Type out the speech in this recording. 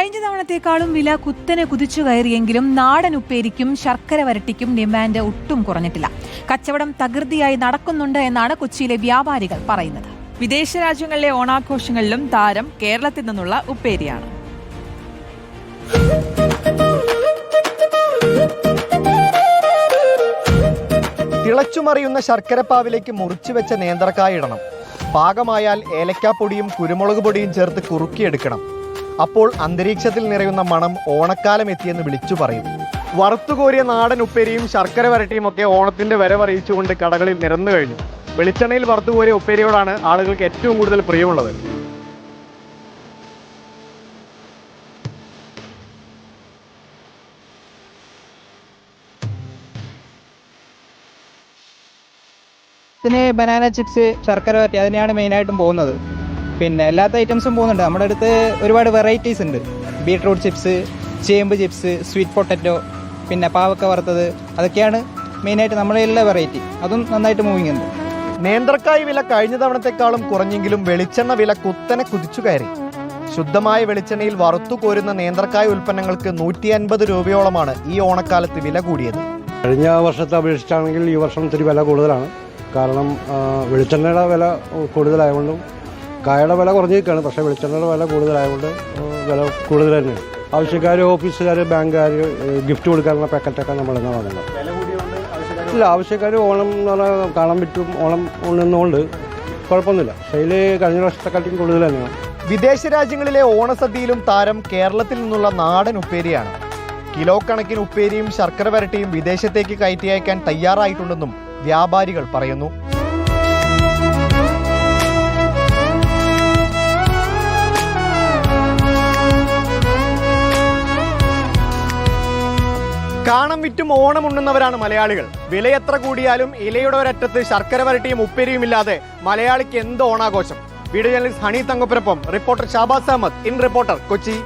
കഴിഞ്ഞ തവണത്തേക്കാളും വില കുത്തനെ കുതിച്ചു കയറിയെങ്കിലും നാടൻ ഉപ്പേരിക്കും ശർക്കര വരട്ടിക്കും ഡിമാൻഡ് ഒട്ടും കുറഞ്ഞിട്ടില്ല. കച്ചവടം തകൃതിയായി നടക്കുന്നുണ്ട് എന്നാണ് കൊച്ചിയിലെ വ്യാപാരികൾ പറയുന്നത്. വിദേശ രാജ്യങ്ങളിലെ ഓണാഘോഷങ്ങളിലും താരം കേരളത്തിൽ നിന്നുള്ള ഉപ്പേരിയാണ്. തിളച്ചുമറിയുന്ന ശർക്കരപ്പാവിലേക്ക് മുറിച്ചു വെച്ച നേന്ത്രക്കായ ഇടണം. പാകമായാൽ ഏലക്കാപ്പൊടിയും കുരുമുളക് പൊടിയും ചേർത്ത് കുറുക്കിയെടുക്കണം. അപ്പോൾ അന്തരീക്ഷത്തിൽ നിറയുന്ന മണം ഓണക്കാലം എത്തിയെന്ന് വിളിച്ചു പറയും. വറുത്തുകോരിയ നാടൻ ഉപ്പേരിയും ശർക്കര വരട്ടിയും ഒക്കെ ഓണത്തിന്റെ വരവറിയിച്ചുകൊണ്ട് കടകളിൽ നിരന്നു കഴിഞ്ഞു. വെളിച്ചെണ്ണയിൽ വറുത്തുകോരിയ ഉപ്പേരിയോടാണ് ആളുകൾക്ക് ഏറ്റവും കൂടുതൽ പ്രിയമുള്ളത്. ഇതിന് ബനാന ചിപ്സ് ശർക്കര വരട്ടി അതിനെയാണ് മെയിനായിട്ടും പോകുന്നത്. പിന്നെ എല്ലാത്ത ഐറ്റംസും പോകുന്നുണ്ട്. നമ്മുടെ അടുത്ത് ഒരുപാട് വെറൈറ്റീസ് ഉണ്ട്. ബീട്രൂട്ട് ചിപ്സ് ചേമ്പ് ചിപ്സ് സ്വീറ്റ് പൊട്ടറ്റോ പിന്നെ പാവക്ക വറുത്തത്. അതൊക്കെയാണ് മെയിനായിട്ട് നമ്മുടെ എല്ലാ വെറൈറ്റി അതും നന്നായിട്ട് മൂവിങ് ഉണ്ട്. നേന്ത്രക്കായ് വില കഴിഞ്ഞ തവണത്തെക്കാളും കുറഞ്ഞെങ്കിലും വെളിച്ചെണ്ണ വില കുത്തനെ കുതിച്ചു കയറി. ശുദ്ധമായ വെളിച്ചെണ്ണയിൽ വറുത്തു കോരുന്ന നേന്ത്രക്കായ് ഉൽപ്പന്നങ്ങൾക്ക് നൂറ്റി അൻപത് രൂപയോളമാണ് ഈ ഓണക്കാലത്ത് വില കൂടിയത്. കഴിഞ്ഞ വർഷത്തെ അപേക്ഷിച്ചാണെങ്കിൽ ഈ വർഷം ഇത്തിരി വില കൂടുതലാണ്. കാരണം വെളിച്ചെണ്ണയുടെ വില കൂടുതലായതുകൊണ്ടും കായയുടെ വില കുറഞ്ഞിരിക്കുകയാണ്. പക്ഷേ വെളിച്ചെണ്ണയുടെ വില കൂടുതലായതുകൊണ്ട് വില കൂടുതൽ തന്നെ. ആവശ്യക്കാർ ഓഫീസുകാർ ബാങ്കുകാർ ഗിഫ്റ്റ് കൊടുക്കാനുള്ള പാക്കറ്റൊക്കെ നമ്മൾ തന്നെ വാങ്ങുന്നത് ഇല്ല ആവശ്യക്കാർ ഓണം എന്ന് പറഞ്ഞാൽ കാണാൻ പറ്റും ഓണം ഉണ്ണുന്നതുകൊണ്ട് കുഴപ്പമൊന്നുമില്ല. സെയിൽ കഴിഞ്ഞ വർഷത്തെക്കാട്ടും കൂടുതൽ തന്നെയാണ്. വിദേശ രാജ്യങ്ങളിലെ ഓണസദ്യയിലും താരം കേരളത്തിൽ നിന്നുള്ള നാടൻ ഉപ്പേരിയാണ്. കിലോ കണക്കിന് ഉപ്പേരിയും ശർക്കര വരട്ടിയും വിദേശത്തേക്ക് കയറ്റി അയക്കാൻ തയ്യാറായിട്ടുണ്ടെന്നും വ്യാപാരികൾ പറയുന്നു. കാണം വിറ്റും ഓണം ഉണ്ണുന്നവരാണ് മലയാളികൾ. വില എത്ര കൂടിയാലും ഇലയുടെ ഒരറ്റത്ത് ശർക്കര വരട്ടിയും ഉപ്പേരിയും ഇല്ലാതെ മലയാളിക്ക് എന്ത് ഓണാഘോഷം? Video journalist honey തങ്കപ്പനൊപ്പം reporter Shabas Ahammed. In reporter Kochi.